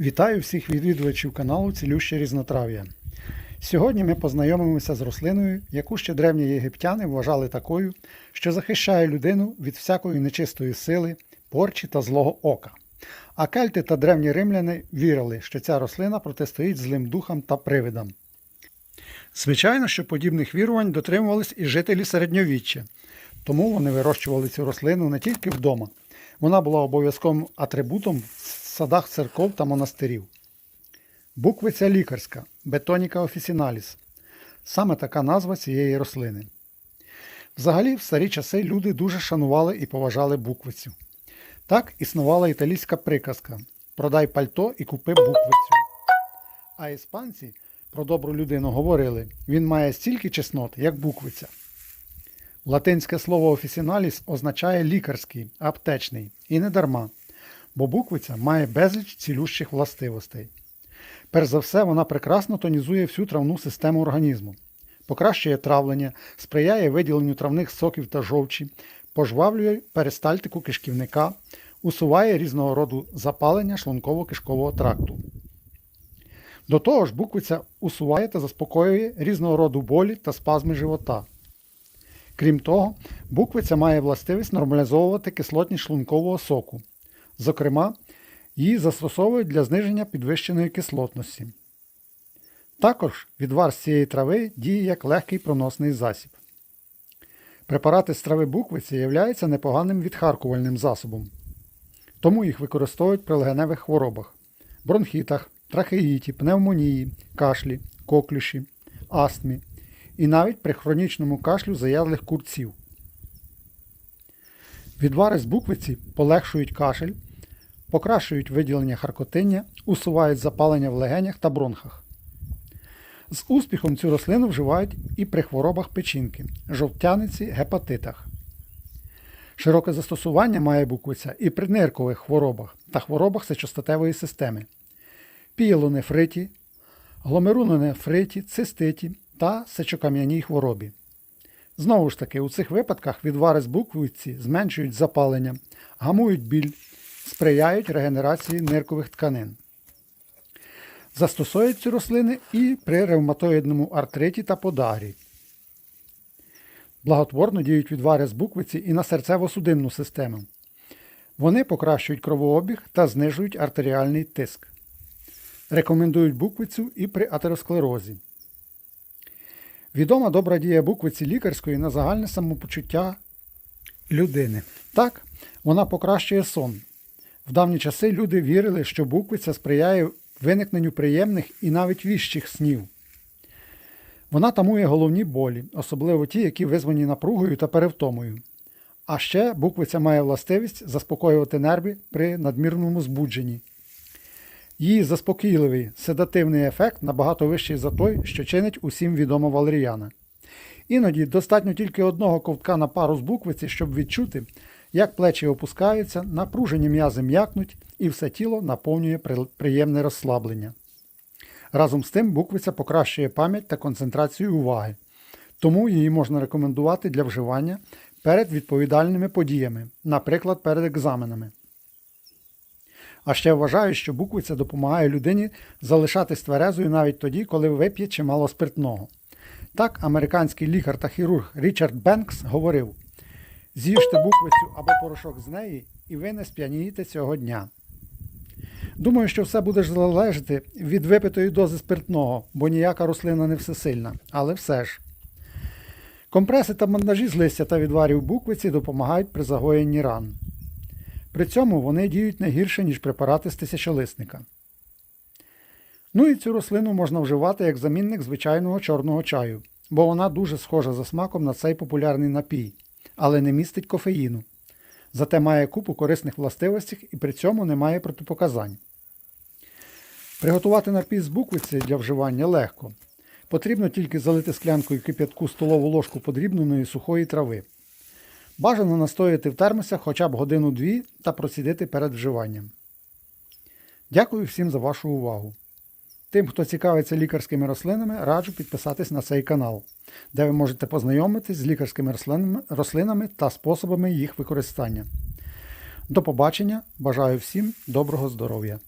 Вітаю всіх відвідувачів каналу Цілюще Різнотрав'я. Сьогодні ми познайомимося з рослиною, яку ще древні єгиптяни вважали такою, що захищає людину від всякої нечистої сили, порчі та злого ока. А кельти та древні римляни вірили, що ця рослина протистоїть злим духам та привидам. Звичайно, що подібних вірувань дотримувались і жителі середньовіччя, тому вони вирощували цю рослину не тільки вдома, вона була обов'язковим атрибутом садах церков та монастирів. Буквиця лікарська Бетоніка офісіналіс. Саме така назва цієї рослини. Взагалі, в старі часи люди дуже шанували і поважали буквицю. Так існувала італійська приказка Продай пальто і купи буквицю. А іспанці про добру людину говорили він має стільки чеснот, як буквиця. Латинське слово офісіналіс означає лікарський, аптечний, і не дарма, бо буквиця має безліч цілющих властивостей. Перш за все, вона прекрасно тонізує всю травну систему організму, покращує травлення, сприяє виділенню травних соків та жовчі, пожвавлює перистальтику кишківника, усуває різного роду запалення шлунково-кишкового тракту. До того ж, буквиця усуває та заспокоює різного роду болі та спазми живота. Крім того, буквиця має властивість нормалізовувати кислотність шлункового соку. Зокрема, її застосовують для зниження підвищеної кислотності. Також відвар з цієї трави діє як легкий проносний засіб. Препарати з трави буквиці являються непоганим відхаркувальним засобом, тому їх використовують при легеневих хворобах, бронхітах, трахеїті, пневмонії, кашлі, коклюші, астмі і навіть при хронічному кашлю заядлих курців. Відвари з буквиці полегшують кашель, покращують виділення харкотиння, усувають запалення в легенях та бронхах. З успіхом цю рослину вживають і при хворобах печінки, жовтяниці, гепатитах. Широке застосування має буквиця і при ниркових хворобах та хворобах сечостатевої системи, пієлонефриті, гломерулонефриті, циститі та сечокам'яній хворобі. Знову ж таки, у цих випадках відвари з буквиці зменшують запалення, гамують біль, сприяють регенерації ниркових тканин. Застосують ці рослини і при ревматоїдному артриті та подагрі. Благотворно діють відвари з буквиці і на серцево-судинну систему. Вони покращують кровообіг та знижують артеріальний тиск. Рекомендують буквицю і при атеросклерозі. Відома добра дія буквиці лікарської на загальне самопочуття людини. Так, вона покращує сон. В давні часи люди вірили, що буквиця сприяє виникненню приємних і навіть віщих снів. Вона тамує головні болі, особливо ті, які визвані напругою та перевтомою. А ще буквиця має властивість заспокоювати нерви при надмірному збудженні. Її заспокійливий седативний ефект набагато вищий за той, що чинить усім відома валеріана. Іноді достатньо тільки одного ковтка на пару з буквиці, щоб відчути, як плечі опускаються, напружені м'язи м'якнуть і все тіло наповнює приємне розслаблення. Разом з тим буквиця покращує пам'ять та концентрацію уваги, тому її можна рекомендувати для вживання перед відповідальними подіями, наприклад, перед екзаменами. А ще вважаю, що буквиця допомагає людині залишатись тверезою навіть тоді, коли вип'є чимало спиртного. Так, американський лікар та хірург Річард Бенкс говорив: з'їжте буквицю або порошок з неї, і ви не сп'янієте цього дня. Думаю, що все буде залежати від випитої дози спиртного, бо ніяка рослина не всесильна, але все ж. Компреси та бандажі з листя та відварів буквиці допомагають при загоєнні ран. При цьому вони діють не гірше, ніж препарати з тисячолисника. Ну і цю рослину можна вживати як замінник звичайного чорного чаю, бо вона дуже схожа за смаком на цей популярний напій, але не містить кофеїну. Зате має купу корисних властивостей і при цьому не має протипоказань. Приготувати напій з буквиці для вживання легко. Потрібно тільки залити склянкою кип'ятку столову ложку подрібненої сухої трави. Бажано настояти в термосах хоча б годину-дві та процідити перед вживанням. Дякую всім за вашу увагу. Тим, хто цікавиться лікарськими рослинами, раджу підписатись на цей канал, де ви можете познайомитись з лікарськими рослинами, та способами їх використання. До побачення! Бажаю всім доброго здоров'я!